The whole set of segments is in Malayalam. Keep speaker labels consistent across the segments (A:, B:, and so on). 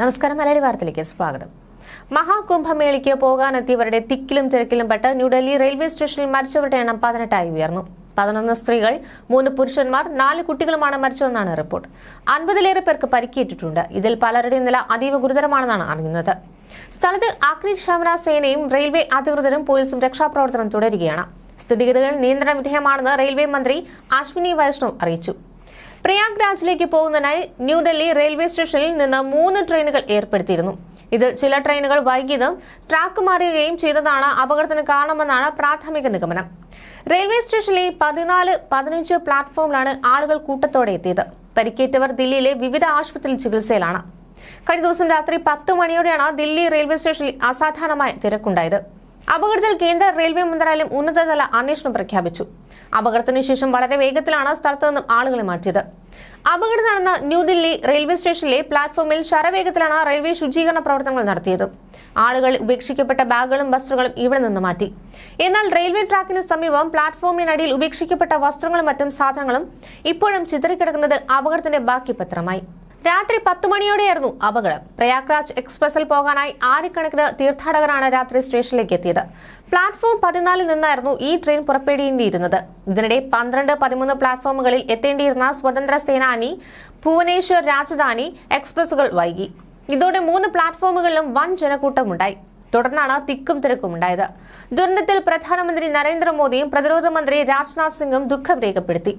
A: നമസ്കാരം മലയാളി വാർത്തയിലേക്ക് സ്വാഗതം. മഹാകുംഭമേളയ്ക്ക് പോകാനെത്തിയവരുടെ തിക്കിലും തിരക്കിലും പെട്ട് ന്യൂഡൽഹി റെയിൽവേ സ്റ്റേഷനിൽ മരിച്ചവരുടെ എണ്ണം പതിനെട്ടായി ഉയർന്നു. പതിനൊന്ന് സ്ത്രീകൾ മൂന്ന് പുരുഷന്മാർ നാല് കുട്ടികളുമാണ് മരിച്ചതെന്നാണ് റിപ്പോർട്ട്. അൻപതിലേറെ പേർക്ക് പരിക്കേറ്റിട്ടുണ്ട്. ഇതിൽ പലരുടെയും നില അതീവ ഗുരുതരമാണെന്നാണ് അറിയുന്നത്. സ്ഥലത്ത് അഗ്നിശമന സേനയും റെയിൽവേ അധികൃതരും പോലീസും രക്ഷാപ്രവർത്തനം തുടരുകയാണ്. സ്ഥിതിഗതികൾ നിയന്ത്രണ വിധേയമാണെന്ന് റെയിൽവേ മന്ത്രി അശ്വിനി വൈഷ്ണവ് അറിയിച്ചു. പ്രയാഗ്രാജിലേക്ക് പോകുന്നതിനായി ന്യൂഡൽഹി റെയിൽവേ സ്റ്റേഷനിൽ നിന്ന് മൂന്ന് ട്രെയിനുകൾ ഏർപ്പെടുത്തിയിരുന്നു. ഇതിൽ ചില ട്രെയിനുകൾ വൈകിയതും ട്രാക്ക് മാറുകയും ചെയ്തതാണ് അപകടത്തിന് കാരണമെന്നാണ് പ്രാഥമിക നിഗമനം. റെയിൽവേ സ്റ്റേഷനിലെ പതിനാല് പതിനഞ്ച് പ്ലാറ്റ്ഫോമിലാണ് ആളുകൾ കൂട്ടത്തോടെ എത്തിയത്. പരിക്കേറ്റവർ ദില്ലിയിലെ വിവിധ ആശുപത്രിയിൽ ചികിത്സയിലാണ്. കഴിഞ്ഞ ദിവസം രാത്രി പത്ത് മണിയോടെയാണ് ദില്ലി റെയിൽവേ സ്റ്റേഷനിൽ അസാധാരണമായ തിരക്കുണ്ടായത്. അപകടത്തിൽ കേന്ദ്ര റെയിൽവേ മന്ത്രാലയം ഉന്നതതല അന്വേഷണം പ്രഖ്യാപിച്ചു. അപകടത്തിന് ശേഷം വളരെ വേഗത്തിലാണ് സ്ഥലത്തു നിന്നും ആളുകളെ മാറ്റിയത്. അപകടം നടന്ന ന്യൂഡൽഹി റെയിൽവേ സ്റ്റേഷനിലെ പ്ലാറ്റ്ഫോമിൽ ശരവേഗത്തിലാണ് റെയിൽവേ ശുചീകരണ പ്രവർത്തനങ്ങൾ നടത്തിയത്. ആളുകൾ ഉപേക്ഷിക്കപ്പെട്ട ബാഗുകളും വസ്ത്രങ്ങളും ഇവിടെ നിന്ന് മാറ്റി. എന്നാൽ റെയിൽവേ ട്രാക്കിന് സമീപം പ്ലാറ്റ്ഫോമിനടിയിൽ ഉപേക്ഷിക്കപ്പെട്ട വസ്ത്രങ്ങളും മറ്റും സാധനങ്ങളും ഇപ്പോഴും ചിതറിക്കിടക്കുന്നത് അപകടത്തിന്റെ ബാക്കി പത്രമായി. രാത്രി പത്ത് മണിയോടെയായിരുന്നു അപകടം. പ്രയാഗ്രാജ് എക്സ്പ്രസിൽ പോകാനായി ആയിരക്കണക്കിന് തീർത്ഥാടകരാണ് രാത്രി സ്റ്റേഷനിലേക്ക് എത്തിയത്. പ്ലാറ്റ്ഫോം പതിനാലിൽ നിന്നായിരുന്നു ഈ ട്രെയിൻ പുറപ്പെടേണ്ടിയിരുന്നത്. ഇതിനിടെ പന്ത്രണ്ട് പതിമൂന്ന് പ്ലാറ്റ്ഫോമുകളിൽ എത്തേണ്ടിയിരുന്ന സ്വതന്ത്ര സേനാനി ഭുവനേശ്വർ രാജധാനി എക്സ്പ്രസുകൾ വൈകി. ഇതോടെ മൂന്ന് പ്ലാറ്റ്ഫോമുകളിലും വൻ ജനക്കൂട്ടമുണ്ടായി. തുടർന്നാണ് തിക്കും തിരക്കും ഉണ്ടായത് ദുരന്തത്തിൽ പ്രധാനമന്ത്രി നരേന്ദ്രമോദിയും പ്രതിരോധ മന്ത്രി രാജ്നാഥ് സിംഗും ദുഃഖം രേഖപ്പെടുത്തി.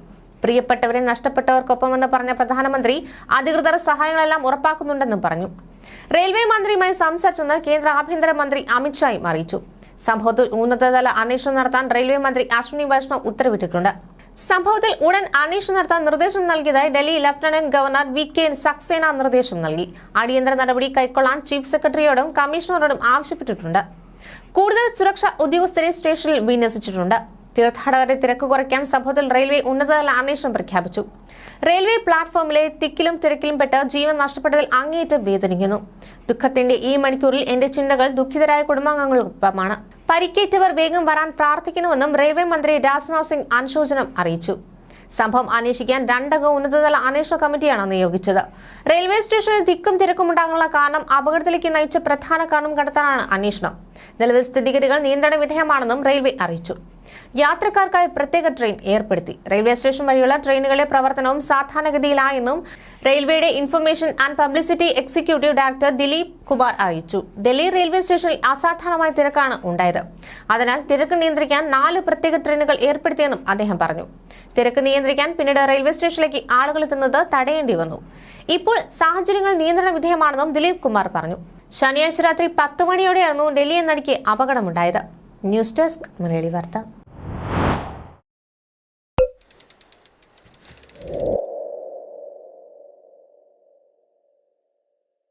A: പ്രിയപ്പെട്ടവരെ നഷ്ടപ്പെട്ടവർക്കൊപ്പമെന്ന് പറഞ്ഞ പ്രധാനമന്ത്രി അധികൃതർ സഹായങ്ങളെല്ലാം ഉറപ്പാക്കുന്നുണ്ടെന്നും പറഞ്ഞു. റെയിൽവേ മന്ത്രിയുമായി സംസാരിച്ചെന്ന് കേന്ദ്ര ആഭ്യന്തരമന്ത്രി അമിത്ഷായും അറിയിച്ചു. സംഭവത്തിൽ ഉന്നതതല അന്വേഷണം നടത്താൻ റെയിൽവേ മന്ത്രി അശ്വിനി വൈഷ്ണവ് ഉത്തരവിട്ടിട്ടുണ്ട്. സംഭവത്തിൽ ഉടൻ അന്വേഷണം നടത്താൻ നിർദ്ദേശം നൽകിയതായി Delhi lieutenant governor V K Saxena നിർദ്ദേശം നൽകി. അടിയന്തര നടപടി കൈക്കൊള്ളാൻ ചീഫ് സെക്രട്ടറിയോടും കമ്മീഷണറോടും ആവശ്യപ്പെട്ടിട്ടുണ്ട്. കൂടുതൽ സുരക്ഷാ ഉദ്യോഗസ്ഥരെ സ്റ്റേഷനിൽ വിന്യസിച്ചിട്ടുണ്ട്. തീർത്ഥാടകരെ തിരക്ക് കുറയ്ക്കാൻ സംഭവത്തിൽ റെയിൽവേ ഉന്നതതല അന്വേഷണം പ്രഖ്യാപിച്ചു. റെയിൽവേ പ്ലാറ്റ്ഫോമിലെ തിക്കിലും തിരക്കിലും പെട്ട് ജീവൻ നഷ്ടപ്പെട്ടതിൽ അങ്ങേയറ്റം വേദനിക്കുന്നു. ദുഃഖത്തിന്റെ ഈ മണിക്കൂറിൽ എന്റെ ചിന്തകൾ ദുഃഖിതരായ കുടുംബാംഗങ്ങൾക്കൊപ്പമാണ്. പരിക്കേറ്റവർ വേഗം വരാൻ പ്രാർത്ഥിക്കുന്നുവെന്നും റെയിൽവേ മന്ത്രി രാജ്നാഥ് സിംഗ് അനുശോചനം അറിയിച്ചു. സംഭവം അന്വേഷിക്കാൻ രണ്ടംഗ ഉന്നതതല അന്വേഷണ കമ്മിറ്റിയാണ് നിയോഗിച്ചത്. റെയിൽവേ സ്റ്റേഷനിൽ തിക്കും തിരക്കും ഉണ്ടാകാനുള്ള കാരണം അപകടത്തിലേക്ക് നയിച്ച പ്രധാന കാരണം കണ്ടെത്താനാണ് അന്വേഷണം. നിലവിൽ സ്ഥിതിഗതികൾ നിയന്ത്രണ വിധേയമാണെന്നും റെയിൽവേ അറിയിച്ചു. യാത്രക്കാർക്കായി പ്രത്യേക ട്രെയിൻ ഏർപ്പെടുത്തി. റെയിൽവേ സ്റ്റേഷൻ വഴിയുള്ള ട്രെയിനുകളുടെ പ്രവർത്തനവും സാധാരണഗതിയിലായെന്നും റെയിൽവേയുടെ information and publicity executive director Dileep Kumar അറിയിച്ചു. ഡൽഹി റെയിൽവേ സ്റ്റേഷനിൽ അസാധാരണമായ തിരക്കാണ് ഉണ്ടായത്. അതിനാൽ തിരക്ക് നിയന്ത്രിക്കാൻ നാല് പ്രത്യേക ട്രെയിനുകൾ ഏർപ്പെടുത്തിയെന്നും അദ്ദേഹം പറഞ്ഞു. തിരക്ക് നിയന്ത്രിക്കാൻ പിന്നീട് റെയിൽവേ സ്റ്റേഷനിലേക്ക് ആളുകൾ എത്തുന്നത് തടയേണ്ടി വന്നു. ഇപ്പോൾ സാഹചര്യങ്ങൾ നിയന്ത്രണ വിധേയമാണെന്നും ദിലീപ് കുമാർ പറഞ്ഞു. ശനിയാഴ്ച രാത്രി പത്ത് മണിയോടെയായിരുന്നു ഡൽഹി എന്നടിക്ക് അപകടമുണ്ടായത്. ന്യൂസ് ഡെസ്ക് മലയാളി വാർത്ത.